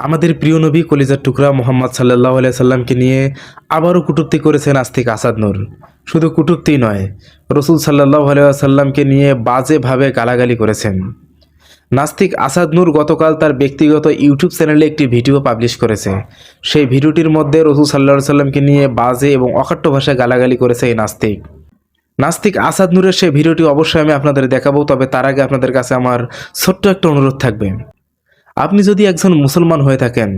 আমাদের প্রিয় নবী কলিজার টুকরা মোহাম্মদ সাল্লাহ সাল্লামকে নিয়ে আবারও কটূক্তি করেছেন আস্তিক আসাদ নূর। শুধু কটূক্তি নয়, রসুল সাল্লাহ সাল্লামকে নিয়ে বাজেভাবে গালাগালি করেছেন। নাস্তিক আসাদ নূর গতকাল তার ব্যক্তিগত ইউটিউব চ্যানেলে একটি ভিডিও পাবলিশ করেছে। সেই ভিডিওটির মধ্যে রসুল সাল্লাহ সাল্লামকে নিয়ে বাজে এবং অকাট্য ভাষায় গালাগালি করেছে এই নাস্তিক। নাস্তিক আসাদ নূরের সেই ভিডিওটি অবশ্যই আমি আপনাদের দেখাবো, তবে তার আগে আপনাদের কাছে আমার ছোট্ট একটা অনুরোধ থাকবে। আপনি যদি একজন মুসলমান হয়ে থাকেন,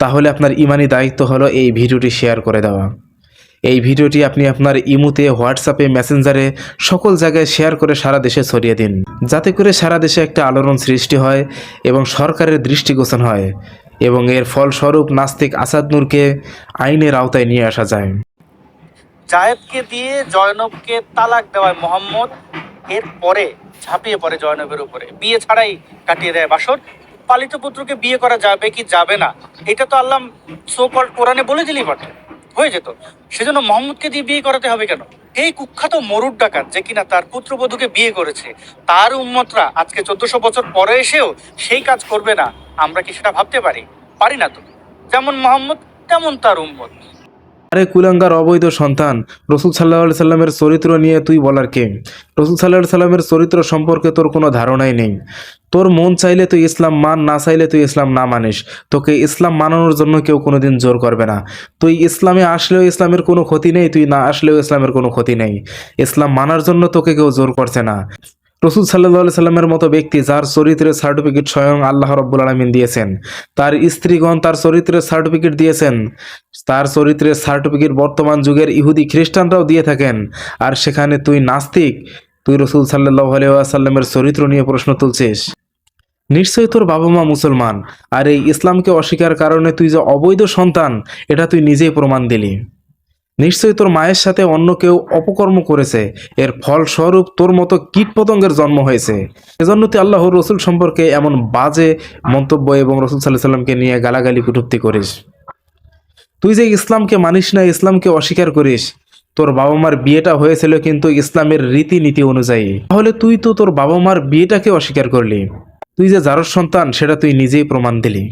তাহলে আপনার ইমানি দায়িত্ব হলো এই ভিডিওটি শেয়ার করে দেওয়া। এই ভিডিওটি আপনি আপনার ইমুতে, হোয়াটসঅ্যাপে, মেসেঞ্জারে সকল জায়গায় শেয়ার করে সারা দেশে ছড়িয়ে দিন। যাতে করে সারা দেশে একটা আলোড়ন সৃষ্টি হয় এবং সরকারের দৃষ্টিগোচর হয় এবং এর ফলস্বরূপ নাস্তিক আসাদ নূরকে আইনের আওতায় নিয়ে আসা যায়। জায়েদকে দিয়ে জয়নবকে তালাক দেওয়ায় মোহাম্মদ এর পরে ঝাঁপিয়ে পড়ে জয়নবের উপরে। বিয়ে ছাড়াই কাটিয়ে দেয় বাসর। পালিত পুত্রকে বিয়ে করা যাবে কি যাবে না? এটা তো আল্লাহ সোকল কোরআনে বলে দিলেই পারত হয়ে যেত। সেজন্য মোহাম্মদকে দিয়ে বিয়ে করাতে হবে কেন? এই কুখ্যাত মরুর ডাকাত যে কিনা তার পুত্রবধূকে বিয়ে করেছে, তার উন্মতরা আজকে চোদ্দশো বছর পরে এসেও সেই কাজ করবে না। আমরা কি সেটা ভাবতে পারি? পারি না তো। যেমন মোহাম্মদ, তেমন তার উম্মত। আরে কুলাঙ্গার অবৈধ সন্তান, রসুল সাল্লাহ সাল্লামের চরিত্র নিয়ে তুই বলার কে? রসুল সাল্লাহ সাল্লামের চরিত্র সম্পর্কে তোর কোনো ধারণাই নেই। তোর মন চাইলে তুই ইসলাম মান, না চাইলে তুই ইসলাম না মানিস। তোকে ইসলাম মানানোর জন্য কেউ কোনোদিন জোর করবে না। তুই ইসলামে আসলেও ইসলামের কোনো ক্ষতি নেই, তুই না আসলেও ইসলামের কোনো ক্ষতি নেই। ইসলাম মানার জন্য তোকে কেউ জোর করছে না। রসুল সাল্লাহ সাল্লামের মতো ব্যক্তি যার চরিত্রের সার্টিফিকেট স্বয়ং আল্লাহ রব্বুল আলমিন দিয়েছেন, তার স্ত্রীগণ তার চরিত্রের সার্টিফিকেট দিয়েছেন, তার চরিত্রের সার্টিফিকেট বর্তমান যুগের ইহুদি খ্রিস্টানরাও দিয়ে থাকেন, আর সেখানে তুই নাস্তিক, তুই রসুল সাল্লাহ আলাইসাল্লামের চরিত্র নিয়ে প্রশ্ন তুলছিস। নিশ্চয়ই তোর বাবা মা মুসলমান, আর এই ইসলামকে অস্বীকার কারণে তুই যে অবৈধ সন্তান, এটা তুই নিজেই প্রমাণ দিলি। নিশ্চয়ই তোর মায়ের সাথে অন্য কেউ অপকর্ম করেছে। এর ফলস্বরূপ তোর মতো কীটপতঙ্গের জন্ম হয়েছে। এজন্য তুই আল্লাহ রসুল সম্পর্কে এমন বাজে মন্তব্য এবং রসুল সাল্লাহ সাল্লামকে নিয়ে গালাগালি কুটুক্তি করিস। তুই যে ইসলামকে মানিস না, ইসলামকে অস্বীকার করিস, তোর বাবা মার বিয়েটা হয়েছিল কিন্তু ইসলামের রীতিনীতি অনুযায়ী। তাহলে তুই তো তোর বাবা মার বিয়েটাকে অস্বীকার করলি। তুই যে যারর সন্তান, সেটা তুই নিজেই প্রমাণ দিলি।